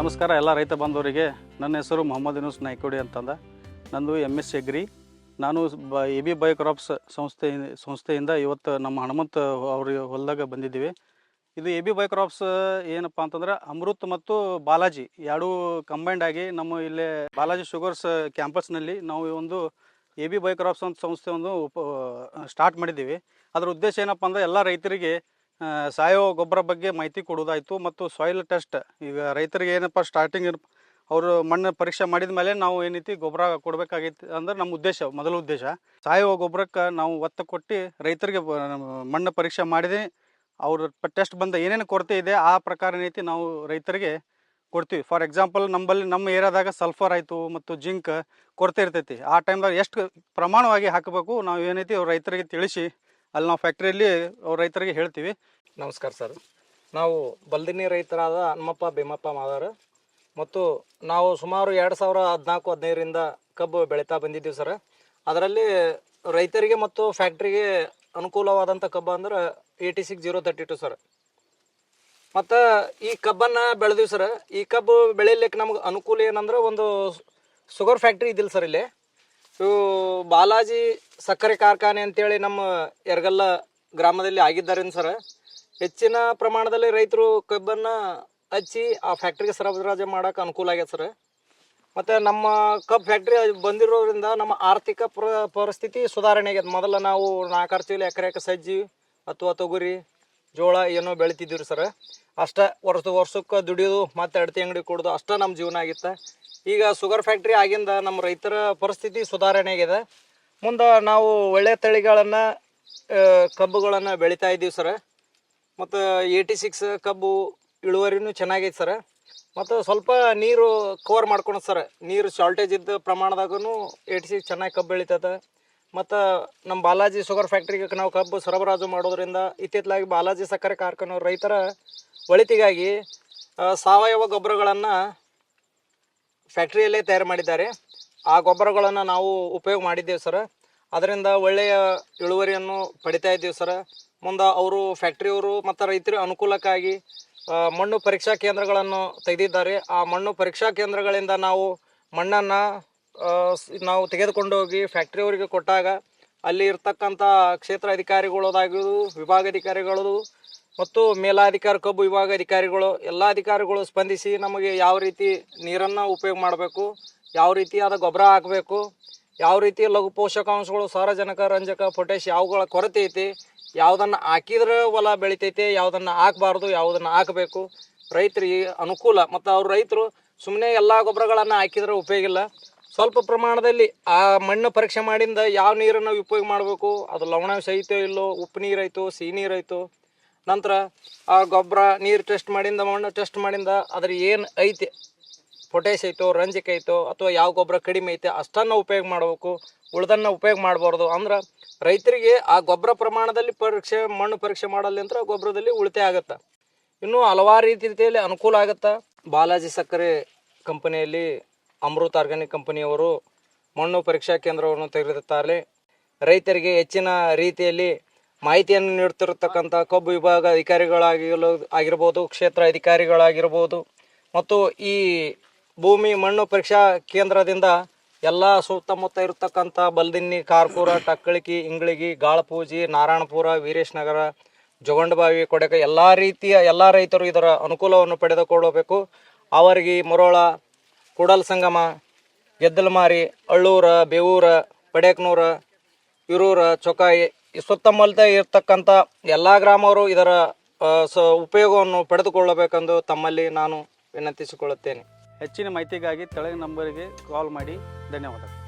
ನಮಸ್ಕಾರ ಎಲ್ಲ ರೈತ ಬಾಂಧವರಿಗೆ. ನನ್ನ ಹೆಸರು ಮೊಹಮ್ಮದ್ ಯೂನುಸ್ ನಾಯ್ಕೋಡಿ ಅಂತಂದ. ನಂದು ಎಂ ಎಸ್ ಎಗ್ರಿ ನಾನು ಬ, ಎ ಬಿ ಬೈ ಕ್ರಾಪ್ಸ್ ಸಂಸ್ಥೆ, ಸಂಸ್ಥೆಯಿಂದ ಇವತ್ತು ನಮ್ಮ ಹನುಮಂತ ಅವ್ರ ಹೊಲದಾಗ ಬಂದಿದ್ದೀವಿ. ಇದು ಎ ಬಿ ಬೈ ಕ್ರಾಪ್ಸ್ ಏನಪ್ಪ ಅಂತಂದ್ರೆ ಅಮೃತ್ ಮತ್ತು ಬಾಲಾಜಿ ಎರಡೂ ಕಂಬೈಂಡ್ ಆಗಿ ನಮ್ಮ ಇಲ್ಲೇ ಬಾಲಾಜಿ ಶುಗರ್ಸ್ ಕ್ಯಾಂಪಸ್ನಲ್ಲಿ ನಾವು ಒಂದು ಎ ಬಿ ಬೈ ಕ್ರಾಪ್ಸ್ ಅಂತ ಸಂಸ್ಥೆ ಒಂದು ಉಪ, ಸ್ಟಾರ್ಟ್ ಮಾಡಿದ್ದೀವಿ. ಅದರ ಉದ್ದೇಶ ಏನಪ್ಪ ಅಂದ್ರೆ ಎಲ್ಲ ರೈತರಿಗೆ ಸಾವಯವ ಗೊಬ್ಬರ ಬಗ್ಗೆ ಮಾಹಿತಿ ಕೊಡೋದಾಯಿತು ಮತ್ತು ಸಾಯಿಲ್ ಟೆಸ್ಟ್ ಈಗ ರೈತರಿಗೆ ಏನಪ್ಪ ಸ್ಟಾರ್ಟಿಂಗ್ ಅವರು ಮಣ್ಣು ಪರೀಕ್ಷೆ ಮಾಡಿದ ಮೇಲೆ ನಾವು ಏನೈತಿ ಗೊಬ್ಬರ ಕೊಡಬೇಕಾಗೈತಿ ಅಂದ್ರೆ ನಮ್ಮ ಉದ್ದೇಶ, ಮೊದಲ ಉದ್ದೇಶ. ಸಾವಯವ ಗೊಬ್ಬರಕ್ಕೆ ನಾವು ಒತ್ತು ಕೊಟ್ಟು ರೈತರಿಗೆ ಮಣ್ಣು ಪರೀಕ್ಷೆ ಮಾಡಿದೆ, ಅವ್ರ ಟೆಸ್ಟ್ ಬಂದ ಏನೇನು ಕೊರತೆ ಇದೆ, ಆ ಪ್ರಕಾರ ಏನೈತಿ ನಾವು ರೈತರಿಗೆ ಕೊಡ್ತೀವಿ. ಫಾರ್ ಎಕ್ಸಾಂಪಲ್ ನಮ್ಮಲ್ಲಿ ನಮ್ಮ ಏರಿಯಾದಾಗ ಸಲ್ಫರ್ ಆಯಿತು ಮತ್ತು ಜಿಂಕ್ ಕೊರತೆ ಇರ್ತೈತಿ. ಆ ಟೈಮ್ದಾಗ ಎಷ್ಟು ಪ್ರಮಾಣವಾಗಿ ಹಾಕಬೇಕು, ನಾವು ಏನೈತಿ ರೈತರಿಗೆ ತಿಳಿಸಿ ಅಲ್ಲಿ ನಾವು ಫ್ಯಾಕ್ಟ್ರಿಯಲ್ಲಿ ರೈತರಿಗೆ ಹೇಳ್ತೀವಿ. ನಮಸ್ಕಾರ ಸರ್. ನಾವು ಬಲ್ದಿನಿ ರೈತರಾದ ಹನುಮಪ್ಪ, ಭೀಮಪ್ಪ, ಮಾದಾರ. ಮತ್ತು ನಾವು ಸುಮಾರು ಎರಡು ಸಾವಿರ ಹದಿನಾಲ್ಕು, ಹದಿನೈದರಿಂದ ಕಬ್ಬು ಬೆಳೀತಾ ಬಂದಿದ್ದೀವಿ ಸರ್. ಅದರಲ್ಲಿ ರೈತರಿಗೆ ಮತ್ತು ಫ್ಯಾಕ್ಟ್ರಿಗೆ ಅನುಕೂಲವಾದಂಥ ಕಬ್ಬು ಅಂದ್ರೆ eighty six zero thirty two sir. ಮತ್ತು ಈ ಕಬ್ಬನ್ನು ಬೆಳೆದಿವಿ ಸರ್. ಈ ಕಬ್ಬು ಬೆಳಿಲಿಕ್ಕೆ ನಮ್ಗೆ ಅನುಕೂಲ ಏನಂದ್ರೆ ಒಂದು ಶುಗರ್ ಫ್ಯಾಕ್ಟ್ರಿ ಇದಿಲ್ಲ ಸರ್ ಇಲ್ಲಿ. ಇವು ಬಾಲಾಜಿ ಸಕ್ಕರೆ ಕಾರ್ಖಾನೆ ಅಂತೇಳಿ ನಮ್ಮ ಎರಗಲ್ಲ ಗ್ರಾಮದಲ್ಲಿ ಆಗಿದ್ದರಿಂದ ಸರ್ ಹೆಚ್ಚಿನ ಪ್ರಮಾಣದಲ್ಲಿ ರೈತರು ಕಬ್ಬನ್ನು ಹಚ್ಚಿ ಆ ಫ್ಯಾಕ್ಟ್ರಿಗೆ ಸರಬರಾಜು ಮಾಡೋಕೆ ಅನುಕೂಲ ಆಗ್ಯದ ಸರ್ ಮತ್ತು ನಮ್ಮ ಕಬ್ಬು ಫ್ಯಾಕ್ಟ್ರಿ ಬಂದಿರೋದ್ರಿಂದ ನಮ್ಮ ಆರ್ಥಿಕ ಪ್ರ, ಪರಿಸ್ಥಿತಿ ಸುಧಾರಣೆ ಆಗ್ಯದ. ಮೊದಲು ನಾವು ನಾಲ್ಕಾರು ಚೀಲ ಎಕರೆ ಸಜ್ಜಿ ಅಥವಾ ತೊಗರಿ, ಜೋಳ ಏನೋ ಬೆಳಿತಿದ್ದೀವಿ ಸರ್ ಅಷ್ಟ ವರ್ಷ ವರ್ಷಕ್ಕೆ ದುಡಿಯೋದು ಮತ್ತೆ ಅಡತಿ ಅಂಗಡಿ ಕೊಡೋದು ಅಷ್ಟ ನಮ್ಮ ಜೀವನ ಆಗಿತ್ತು. ಈಗ ಶುಗರ್ ಫ್ಯಾಕ್ಟ್ರಿ ಆಗಿಂದ ನಮ್ಮ ರೈತರ ಪರಿಸ್ಥಿತಿ ಸುಧಾರಣೆ ಆಗಿದೆ ಮುಂದೆ ನಾವು ಒಳ್ಳೆ ತಳಿಗಳನ್ನು ಕಬ್ಬುಗಳನ್ನು ಬೆಳಿತಾ ಇದ್ದೀವಿ ಸರ್. ಮತ್ತು ಏಯ್ಟಿ ಸಿಕ್ಸ್ ಕಬ್ಬು ಇಳುವರಿನೂ ಚೆನ್ನಾಗೈತೆ ಸರ್. ಮತ್ತು ಸ್ವಲ್ಪ ನೀರು ಕವರ್ ಮಾಡ್ಕೊಂಡು ಸರ್. ನೀರು ಶಾರ್ಟೇಜ್ ಇದ್ದ ಪ್ರಮಾಣದಾಗೂ ಏಯ್ಟಿ ಸಿಕ್ಸ್ ಚೆನ್ನಾಗಿ ಕಬ್ಬು ಬೆಳೀತದೆ ಮತ್ತು ನಮ್ಮ ಬಾಲಾಜಿ ಶುಗರ್ ಫ್ಯಾಕ್ಟ್ರಿಗೆ ನಾವು ಕಬ್ಬು ಸರಬರಾಜು ಮಾಡೋದ್ರಿಂದ ಇತ್ತಿತ್ತಲಾಗಿ ಬಾಲಾಜಿ ಸಕ್ಕರೆ ಕಾರ್ಖಾನೆ ರೈತರ ಒಳಿತಿಗಾಗಿ ಸಾವಯವ ಗೊಬ್ಬರಗಳನ್ನು ಫ್ಯಾಕ್ಟ್ರಿಯಲ್ಲೇ ತಯಾರು ಮಾಡಿದ್ದಾರೆ. ಆ ಗೊಬ್ಬರಗಳನ್ನು ನಾವು ಉಪಯೋಗ ಮಾಡಿದ್ದೇವೆ ಸರ್. ಅದರಿಂದ ಒಳ್ಳೆಯ ಇಳುವರಿಯನ್ನು ಪಡಿತಾ ಇದ್ದೀವಿ ಸರ್. ಮುಂದೆ ಅವರು ಫ್ಯಾಕ್ಟ್ರಿಯವರು ಮತ್ತು ರೈತರ ಅನುಕೂಲಕ್ಕಾಗಿ ಮಣ್ಣು ಪರೀಕ್ಷಾ ಕೇಂದ್ರಗಳನ್ನು ತೆಗೆದಿದ್ದಾರೆ. ಆ ಮಣ್ಣು ಪರೀಕ್ಷಾ ಕೇಂದ್ರಗಳಿಂದ ನಾವು ಮಣ್ಣನ್ನು ನಾವು ತೆಗೆದುಕೊಂಡು ಹೋಗಿ ಫ್ಯಾಕ್ಟ್ರಿಯವರಿಗೆ ಕೊಟ್ಟಾಗ, ಅಲ್ಲಿ ಇರ್ತಕ್ಕಂಥ ಕ್ಷೇತ್ರ ಅಧಿಕಾರಿಗಳದಾಗಿರ್ಬೋದು ವಿಭಾಗಾಧಿಕಾರಿಗಳು ಮತ್ತು ಮೇಲಾಧಿಕಾರಿ ಕಬ್ಬು ವಿಭಾಗ ಅಧಿಕಾರಿಗಳು, ಎಲ್ಲ ಅಧಿಕಾರಿಗಳು ಸ್ಪಂದಿಸಿ ನಮಗೆ ಯಾವ ರೀತಿ ನೀರನ್ನು ಉಪಯೋಗ ಮಾಡಬೇಕು, ಯಾವ ರೀತಿಯಾದ ಗೊಬ್ಬರ ಹಾಕಬೇಕು, ಯಾವ ರೀತಿ ಲಘು ಪೋಷಕಾಂಶಗಳು, ಸಾರಜನಕ, ರಂಜಕ ಪೊಟ್ಯಾಶ್ ಯಾವುಗಳ ಕೊರತೆ ಐತಿ, ಯಾವುದನ್ನು ಹಾಕಿದ್ರೆ ಹೊಲ ಬೆಳಿತೈತೆ, ಯಾವುದನ್ನು ಹಾಕಬಾರ್ದು, ಯಾವುದನ್ನು ಹಾಕಬೇಕು, ರೈತರಿಗೆ ಅನುಕೂಲ. ಮತ್ತು ಅವ್ರ ರೈತರು ಸುಮ್ಮನೆ ಎಲ್ಲ ಗೊಬ್ಬರಗಳನ್ನು ಹಾಕಿದ್ರೆ ಉಪಯೋಗ ಇಲ್ಲ. ಸ್ವಲ್ಪ ಪ್ರಮಾಣದಲ್ಲಿ ಆ ಮಣ್ಣು ಪರೀಕ್ಷೆ ಮಾಡಿಂದ ಯಾವ ನೀರನ್ನು ಉಪಯೋಗ ಮಾಡಬೇಕು, ಅದು ಲವಣಾಂಶ ಐತೋ ಇಲ್ಲೋ, ಉಪ್ಪು ನೀರು ಐತೋ, ಸಿಹಿ ನೀರು ಐತೋ ನಂತರ ಆ ಗೊಬ್ಬರ ನೀರು ಟೆಸ್ಟ್ ಮಾಡಿಂದ, ಮಣ್ಣು ಟೆಸ್ಟ್ ಮಾಡಿಂದ ಅದ್ರ ಏನು ಐತೆ? ಪೊಟ್ಯಾಶ್ ಐತೋ, ರಂಜಕ ಐತೋ, ಅಥವಾ ಯಾವ ಗೊಬ್ಬರ ಕಡಿಮೆ ಐತೆ, ಅಷ್ಟನ್ನು ಉಪಯೋಗ ಮಾಡಬೇಕು, ಉಳ್ದನ್ನ ಉಪಯೋಗ ಮಾಡಬಾರ್ದು. ಅಂದ್ರೆ ರೈತರಿಗೆ ಆ ಗೊಬ್ಬರ ಪ್ರಮಾಣದಲ್ಲಿ ಪರೀಕ್ಷೆ, ಮಣ್ಣು ಪರೀಕ್ಷೆ ಮಾಡಲ್ಲಂತ್ರ ಗೊಬ್ಬರದಲ್ಲಿ ಉಳಿತಾಯ ಆಗುತ್ತೆ. ಇನ್ನೂ ಹಲವಾರು ರೀತಿ ರೀತಿಯಲ್ಲಿ ಅನುಕೂಲ ಆಗುತ್ತೆ. ಬಾಲಾಜಿ ಸಕ್ಕರೆ ಕಂಪನಿಯಲ್ಲಿ ಅಮೃತ್ ಆರ್ಗ್ಯಾನಿಕ್ ಕಂಪನಿಯವರು ಮಣ್ಣು ಪರೀಕ್ಷಾ ಕೇಂದ್ರವನ್ನು ತೆಗೆದಿರುತ್ತಾರೆ. ರೈತರಿಗೆ ಹೆಚ್ಚಿನ ರೀತಿಯಲ್ಲಿ ಮಾಹಿತಿಯನ್ನು ನೀಡ್ತಿರತಕ್ಕಂಥ ಕಬ್ಬು ವಿಭಾಗ ಅಧಿಕಾರಿಗಳಾಗಿರಲು, ಆಗಿರ್ಬೋದು, ಕ್ಷೇತ್ರ ಅಧಿಕಾರಿಗಳಾಗಿರ್ಬೋದು, ಮತ್ತು ಈ ಭೂಮಿ ಮಣ್ಣು ಪರೀಕ್ಷಾ ಕೇಂದ್ರದಿಂದ ಎಲ್ಲ ಸುತ್ತಮುತ್ತ ಇರತಕ್ಕಂಥ ಬಲ್ದಿನ್ನಿ ಕಾರ್ಪುರ ಟಕ್ಕಳಿಕಿ, ಇಂಗ್ಳಿಗಿ, ಗಾಳಪೂಜಿ, ನಾರಾಯಣಪುರ ವೀರೇಶ್ ನಗರ ಜೋಗಂಡಬಾವಿ ಕೊಡಕ ಎಲ್ಲ ರೀತಿಯ, ಎಲ್ಲ ರೈತರು ಇದರ ಅನುಕೂಲವನ್ನು ಪಡೆದುಕೊಳ್ಳಬೇಕು. ಅವರಿಗೆ ಮರೋಳ, ಕೂಡಲ್ ಸಂಗಮ, ಗೆದ್ದಲಮಾರಿ, ಅಳ್ಳೂರ, ಬೇವೂರ, ಪಡೇಕ್ನೂರ, ಇರೂರ, ಚೊಕಾಯಿ ಸುತ್ತಮುತ್ತ ಇರ್ತಕ್ಕಂಥ ಎಲ್ಲ ಗ್ರಾಮವರು ಇದರ ಸ, ಉಪಯೋಗವನ್ನು ಪಡೆದುಕೊಳ್ಳಬೇಕೆಂದು ತಮ್ಮಲ್ಲಿ ನಾನು ವಿನಂತಿಸಿಕೊಳ್ಳುತ್ತೇನೆ. ಹೆಚ್ಚಿನ ಮಾಹಿತಿಗಾಗಿ ತೆಳಗಿನ ನಂಬರಿಗೆ ಕಾಲ್ ಮಾಡಿ. ಧನ್ಯವಾದಗಳು.